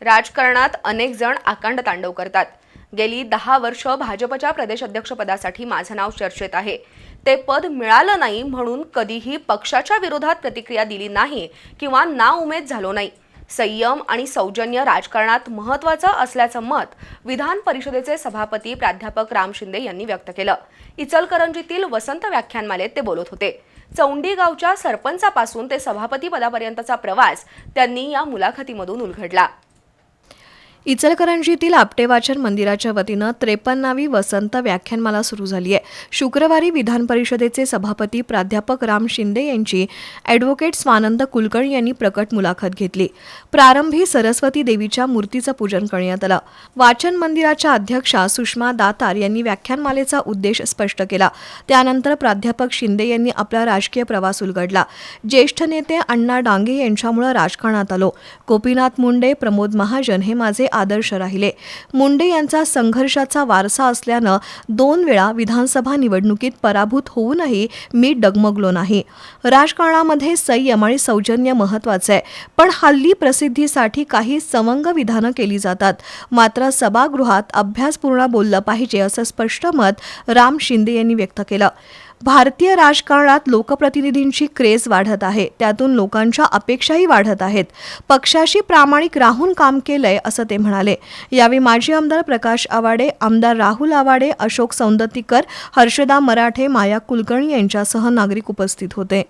राजकारणात अनेक जण आकांड तांडव करतात. गेली दहा वर्ष भाजपच्या प्रदेशाध्यक्षपदासाठी माझं नाव चर्चेत आहे. ते पद मिळालं नाही म्हणून कधीही पक्षाच्या विरोधात प्रतिक्रिया दिली नाही किंवा नाउमेद झालो नाही. संयम आणि सौजन्य राजकारणात महत्त्वाचं असल्याचं मत विधान परिषदेचे सभापती प्राध्यापक राम शिंदे यांनी व्यक्त केलं. इचलकरंजीतील वसंत व्याख्यानमालेत ते बोलत होते. चौंडी गावच्या सरपंचापासून ते सभापती पदापर्यंतचा प्रवास त्यांनी या मुलाखतीमधून उलगडला. इचलकरंजीतील आपटेवाचन मंदिराच्या वतीनं त्रेपन्नावी वसंत व्याख्यानमाला सुरू झाली आहे. शुक्रवारी विधान परिषदेचे सभापती प्राध्यापक राम शिंदे यांची ॲडव्होकेट स्वानंद कुलकर्णी यांनी प्रकट मुलाखत घेतली. प्रारंभी सरस्वती देवीच्या मूर्तीचं पूजन करण्यात आलं. वाचन मंदिराच्या अध्यक्षा सुषमा दातार यांनी व्याख्यानमालेचा उद्देश स्पष्ट केला. त्यानंतर प्राध्यापक शिंदे यांनी आपला राजकीय प्रवास उलगडला. ज्येष्ठ नेते अण्णा डांगे यांच्यामुळे राजकारणात आलो. गोपीनाथ मुंडे प्रमोद महाजन हे माझे आदर्श राहिले. मुंडे यांचा संघर्षाचा वारसा असल्यानं दोन वेळा विधानसभा निवडणुकीत पराभूत होऊनही मी डगमगलो नाही. राजकारणामध्ये संयम आणि सौजन्य महत्वाचं आहे. पण हल्ली प्रसिद्धीसाठी काही सवंग विधानं केली जातात. मात्र सभागृहात अभ्यासपूर्ण बोललं पाहिजे असं स्पष्ट मत राम शिंदे यांनी व्यक्त केलं. भारतीय राजकारणात लोकप्रतिनिधींची क्रेज वाढत आहे. त्यातून लोकांच्या अपेक्षाही वाढत आहेत. पक्षाशी प्रामाणिक राहून काम केलंय असं ते म्हणाले. यावेळी माजी आमदार प्रकाश आवाडे आमदार राहुल आवाडे अशोक सौंदतीकर हर्षदा मराठे माया कुलकर्णी यांच्यासह नागरिक उपस्थित होते.